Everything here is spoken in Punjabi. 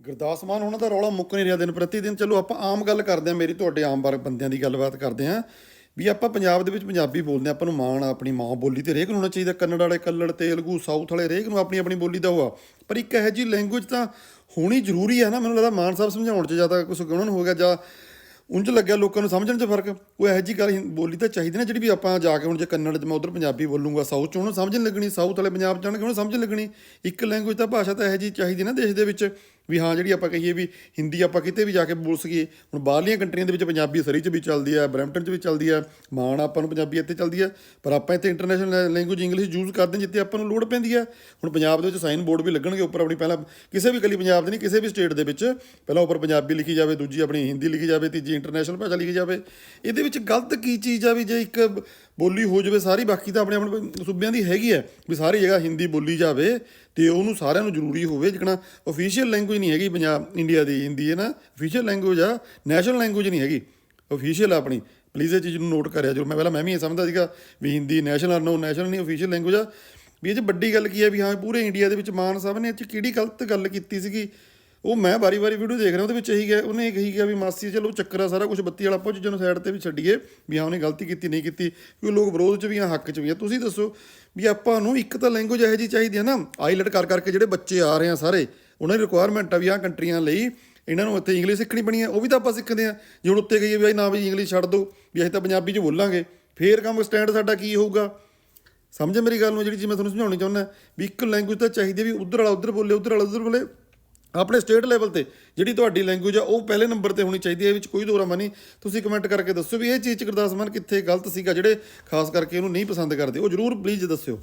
ਗੁਰਦਾਸ ਮਾਨ, ਉਹਨਾਂ ਦਾ ਰੌਲਾ ਮੁੱਕ ਨਹੀਂ ਰਿਹਾ ਦਿਨ ਪ੍ਰਤੀ ਦਿਨ ਚਲੋ, ਆਪਾਂ ਆਮ ਗੱਲ ਕਰਦੇ ਹਾਂ, ਮੇਰੀ ਤੁਹਾਡੇ ਆਮ ਵਰਗ ਬੰਦਿਆਂ ਦੀ ਗੱਲਬਾਤ ਕਰਦੇ ਹਾਂ, ਵੀ ਆਪਾਂ ਪੰਜਾਬ ਦੇ ਵਿੱਚ ਪੰਜਾਬੀ ਬੋਲਦੇ ਹਾਂ, ਆਪਾਂ ਨੂੰ ਮਾਣ ਆ, ਆਪਣੀ ਮਾਂ ਬੋਲੀ ਤੇ ਰੇਕ ਨੂੰ ਹੋਣਾ ਚਾਹੀਦਾ। ਕੰਨੜ ਵਾਲੇ, ਕੱਲੜ, ਤੇਲਗੂ, ਸਾਊਥ ਵਾਲੇ ਰੇਕ ਨੂੰ ਆਪਣੀ ਆਪਣੀ ਬੋਲੀ ਦਾ ਹੋਆ ਪਰ ਇੱਕ ਇਹੋ ਜਿਹੀ ਲੈਂਗੁਏਜ ਤਾਂ ਹੋਣੀ ਜ਼ਰੂਰੀ ਹੈ ਨਾ, ਮੈਨੂੰ ਲੱਗਦਾ ਮਾਨ ਸਾਹਿਬ ਸਮਝਾਉਣ 'ਚ ਜ਼ਿਆਦਾ ਕੁਝ ਗੁਣਨ ਹੋ ਗਿਆ, ਜਾਂ ਉਂਝ ਲੱਗਿਆ ਲੋਕਾਂ ਨੂੰ ਸਮਝਣ 'ਚ ਫ਼ਰਕ। ਉਹ ਇਹੋ ਜਿਹੀ ਗੱਲ ਬੋਲੀ ਤਾਂ ਚਾਹੀਦੀ ਨਾ, ਜਿਹੜੀ ਵੀ ਆਪਾਂ ਜਾ ਕੇ ਹੁਣ ਜੇ ਕੰਨੜ 'ਚ ਮੈਂ ਉਧਰ ਪੰਜਾਬੀ ਬੋਲੂੰਗਾ, ਸਾਊਥ 'ਚ ਉਹਨੂੰ ਸਮਝਣ ਲੱਗਣੀ, ਸਾਊਥ ਵਾਲੇ ਪੰਜਾਬ 'ਚ ਜਾਣਗੇ, ਉਹਨੂੰ ਸਮਝਣ ਲੱਗਣੀ। ਇੱਕ ਲੈਂਗੁਏਜ ਤਾਂ ਭਾਸ਼ਾ ਤਾਂ ਇਹੋ ਜਿਹੀ ਚਾਹੀਦੀ ਨਾ ਦੇਸ਼ ਦੇ ਵਿੱਚ। ਵੀ ਹਾਂ, ਜਿਹੜੀ ਆਪਾਂ ਕਹੀਏ ਵੀ ਹਿੰਦੀ ਆਪਾਂ ਕਿਤੇ ਵੀ ਜਾ ਕੇ ਬੋਲ ਸਕੀਏ। ਹੁਣ ਬਾਹਰਲੀਆਂ ਕੰਟਰੀਆਂ ਦੇ ਵਿੱਚ ਪੰਜਾਬੀ ਸਰੀ 'ਚ ਵੀ ਚੱਲਦੀ ਹੈ ਬਰੈਂਪਟਨ 'ਚ ਵੀ ਚੱਲਦੀ ਹੈ ਮਾਣ ਆਪਾਂ ਨੂੰ ਪੰਜਾਬੀ ਇੱਥੇ ਚੱਲਦੀ ਹੈ ਪਰ ਆਪਾਂ ਇੱਥੇ ਇੰਟਰਨੈਸ਼ਨਲ ਲੈਂਗੁਏਜ ਇੰਗਲਿਸ਼ ਯੂਜ਼ ਕਰਦੇ ਹਾਂ ਜਿੱਥੇ ਆਪਾਂ ਨੂੰ ਲੋੜ ਪੈਂਦੀ ਹੈ ਹੁਣ ਪੰਜਾਬ ਦੇ ਵਿੱਚ ਸਾਈਨ ਬੋਰਡ ਵੀ ਲੱਗਣਗੇ ਉੱਪਰ ਆਪਣੀ ਪਹਿਲਾਂ, ਕਿਸੇ ਵੀ ਗਲੀ ਪੰਜਾਬ ਦੇ ਨਹੀਂ, ਕਿਸੇ ਵੀ ਸਟੇਟ ਦੇ ਵਿੱਚ। ਪਹਿਲਾਂ ਉੱਪਰ ਪੰਜਾਬੀ ਲਿਖੀ ਜਾਵੇ, ਦੂਜੀ ਆਪਣੀ ਹਿੰਦੀ ਲਿਖੀ ਜਾਵੇ, ਤੀਜੀ ਇੰਟਰਨੈਸ਼ਨਲ ਭਾਸ਼ਾ ਲਿਖੀ ਜਾਵੇ। ਇਹਦੇ ਵਿੱਚ ਗਲਤ ਕੀ ਚੀਜ਼ ਆ ਵੀ ਜੇ ਇੱਕ ਬੋਲੀ ਹੋ ਜਾਵੇ, ਸਾਰੀ ਬਾਕੀ ਤਾਂ ਆਪਣੇ ਆਪਣੇ ਸੂਬਿਆਂ ਦੀ ਹੈਗੀ ਹੈ ਵੀ ਸਾਰੀ ਜਗ੍ਹਾ ਹਿੰਦੀ ਬੋਲੀ ਜਾਵੇ ਤੇ ਉਹਨੂੰ ਸਾਰਿਆਂ ਨੂੰ ਜ਼ਰੂਰੀ ਹੋਵੇ, ਜਿਕਣਾ ਅਫੀਸ਼ੀਅਲ ਲੈਂਗੁਏਜ ਨਹੀਂ ਹੈਗੀ ਪੰਜਾਬ ਇੰਡੀਆ ਦੀ ਹਿੰਦੀ ਹੈ ਨਾ। ਅਫੀਸ਼ੀਅਲ ਲੈਂਗੁਏਜ ਆ ਨੈਸ਼ਨਲ ਲੈਂਗੁਏਜ ਨਹੀਂ ਹੈਗੀ। ਅਫੀਸ਼ੀਅਲ ਆਪਣੀ। ਪਲੀਜ਼ ਇਹ ਚੀਜ਼ ਨੂੰ ਨੋਟ ਕਰਿਆ ਜਰੂਰ। ਮੈਂ ਪਹਿਲਾਂ ਮੈਂ ਵੀ ਇਹ ਸਮਝਦਾ ਸੀਗਾ ਵੀ ਹਿੰਦੀ ਨੈਸ਼ਨਲ ਨੋ ਨੈਸ਼ਨਲ ਨਹੀਂ ਅਫੀਸ਼ੀਅਲ ਲੈਂਗੁਏਜ ਆ। ਵੀ ਇਹ 'ਚ ਵੱਡੀ ਗੱਲ ਕੀ ਹੈ ਵੀ ਹਾਂ, ਪੂਰੇ ਇੰਡੀਆ ਦੇ ਵਿੱਚ ਮਾਨ ਸਾਹਿਬ ਨੇ ਇਹ 'ਚ ਕਿਹੜੀ ਗਲਤ ਗੱਲ ਕੀਤੀ ਸੀਗੀ? ਉਹ ਮੈਂ ਵਾਰੀ-ਵਾਰੀ ਵੀਡੀਓ ਦੇਖ ਰਿਹਾ, ਉਹਦੇ ਵਿੱਚ ਇਹੀ ਗਿਆ ਉਹਨੇ ਕਹੀ ਗਿਆ ਵੀ ਮਾਸੀ ਚਲੋ ਚੱਕਰ ਆ ਸਾਰਾ ਕੁਝ ਬੱਤੀ ਵਾਲਾ ਪੁੱਜ ਜਿਹਨੂੰ ਸਾਈਡ ਤੇ ਵੀ ਛੱਡੀਏ ਵੀ ਹਾਂ, ਉਹਨੇ ਗਲਤੀ ਕੀਤੀ, ਨਹੀਂ ਕੀਤੀ ਕਿਉਂ ਲੋਕ ਵਿਰੋਧ 'ਚ ਵੀ ਆ, ਹੱਕ 'ਚ ਵੀ ਆ। ਤੁਸੀਂ ਦੱਸੋ ਵੀ ਆਪਾਂ ਨੂੰ ਇੱਕ ਤਾਂ ਲੈਂਗੁਏਜ ਇਹੋ ਜਿਹੀ ਚਾਹੀਦੀ ਹੈ ਨਾ ਆਈਲਟ ਕਰ ਕਰਕੇ ਜਿਹੜੇ ਬੱਚੇ ਆ ਰਹੇ ਆ ਸਾਰੇ ਉਹਨਾਂ ਦੀ ਰਿਕੁਆਇਰਮੈਂਟ ਆ ਵੀ ਆਹ ਕੰਟਰੀਆਂ ਲਈ ਇਹਨਾਂ ਨੂੰ ਇੱਥੇ ਇੰਗਲਿਸ਼ ਸਿੱਖਣੀ ਬਣੀ ਹੈ, ਉਹ ਵੀ ਤਾਂ ਆਪਾਂ ਸਿੱਖਦੇ ਆ ਜੇ ਹੁਣ ਉੱਤੇ ਕਹੀਏ ਵੀ ਨਾ ਵੀ ਇੰਗਲਿਸ਼ ਛੱਡ ਦਿਓ ਵੀ ਅਸੀਂ ਤਾਂ ਪੰਜਾਬੀ 'ਚ ਬੋਲਾਂਗੇ, ਫੇਰ ਕੰਮ ਸਟੈਂਡ ਸਾਡਾ ਕੀ ਹੋਊਗਾ? ਸਮਝ ਮੇਰੀ ਗੱਲ ਨੂੰ ਜਿਹੜੀ ਚੀਜ਼ ਮੈਂ ਤੁਹਾਨੂੰ ਸਮਝਾਉਣੀ ਚਾਹੁੰਦਾ, ਵੀ ਇੱਕ ਲੈਂਗੁਏਜ ਤਾਂ ਚਾਹੀਦੀ ਵੀ ਉਧਰ ਵਾਲਾ ਉਧਰ ਬੋਲੇ, ਉਧਰ ਵਾਲਾ ਉਧਰ ਬੋਲੇ। ਆਪਣੇ ਸਟੇਟ ਲੈਵਲ ਤੇ ਜਿਹੜੀ ਤੁਹਾਡੀ ਲੈਂਗੁਏਜ ਆ, ਉਹ ਪਹਿਲੇ ਨੰਬਰ ਤੇ ਹੋਣੀ ਚਾਹੀਦੀ ਹੈ, ਇਹ ਵਿੱਚ ਕੋਈ ਦੋਰਾਮਾ ਨਹੀਂ ਤੁਸੀਂ ਕਮੈਂਟ ਕਰਕੇ ਦੱਸੋ ਵੀ ਇਹ ਚੀਜ਼ ਚ ਗੁਰਦਾਸ ਮਾਨ ਕਿੱਥੇ ਗਲਤ ਸੀਗਾ, ਜਿਹੜੇ ਖਾਸ ਕਰਕੇ ਉਹਨੂੰ ਨਹੀਂ ਪਸੰਦ ਕਰਦੇ। ਉਹ ਜਰੂਰ ਪਲੀਜ਼ ਦੱਸਿਓ।